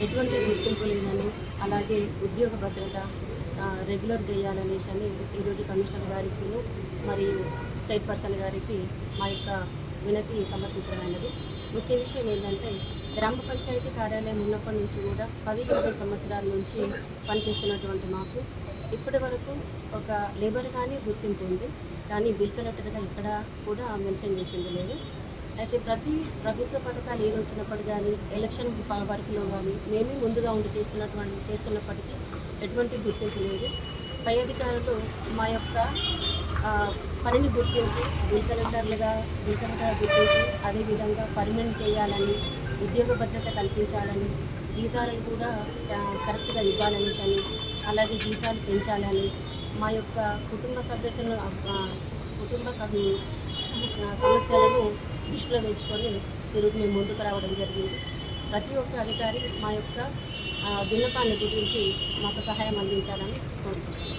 ఎటువంటి గుర్తింపు లేదని అలాగే ఉద్యోగ భద్రత రెగ్యులర్ చేయాలనేసి అని ఈరోజు కమిషనర్ గారికి మరియు చైర్పర్సన్ గారికి మా యొక్క వినతి సమర్పించడమైనది ముఖ్య విషయం ఏంటంటే గ్రామ పంచాయతీ కార్యాలయం ఉన్నప్పటి నుంచి కూడా పది ఇరవై సంవత్సరాల నుంచి పనిచేస్తున్నటువంటి మాకు. ఇప్పటి వరకు ఒక లేబర్ కానీ గుర్తింపు ఉంది. కానీ బిల్ కలెక్టర్గా ఇక్కడ కూడా మెన్షన్ చేసింది లేదు. అయితే ప్రతి ప్రభుత్వ పథకాలు ఏది వచ్చినప్పుడు కానీ ఎలక్షన్ వరకులో వర్క్లో కానీ మేమే ముందుగా ఉండి చేస్తున్నటువంటి చేస్తున్నప్పటికీ ఎటువంటి గుర్తింపు లేదు. పై అధికారులు మా యొక్క పనిని గుర్తించి బిల్ కలెక్టర్లుగా బిల్ కలెక్టర్ గుర్తించి అదేవిధంగా పర్మనెంట్ చేయాలని ఉద్యోగ భద్రత కల్పించాలని జీతాలను కూడా కరెక్ట్గా ఇవ్వాలనేసి అని అలాగే జీతాలు పెంచాలని మా యొక్క కుటుంబ సభ్యులను కుటుంబ సభ్యు సమస్యలను దృష్టిలో పెంచుకొని ఈరోజు మేము ముందుకు రావడం జరిగింది. ప్రతి ఒక్క అధికారి మా యొక్క విన్నపాన్ని గురించి మాకు సహాయం అందించాలని కోరుకుంటున్నాను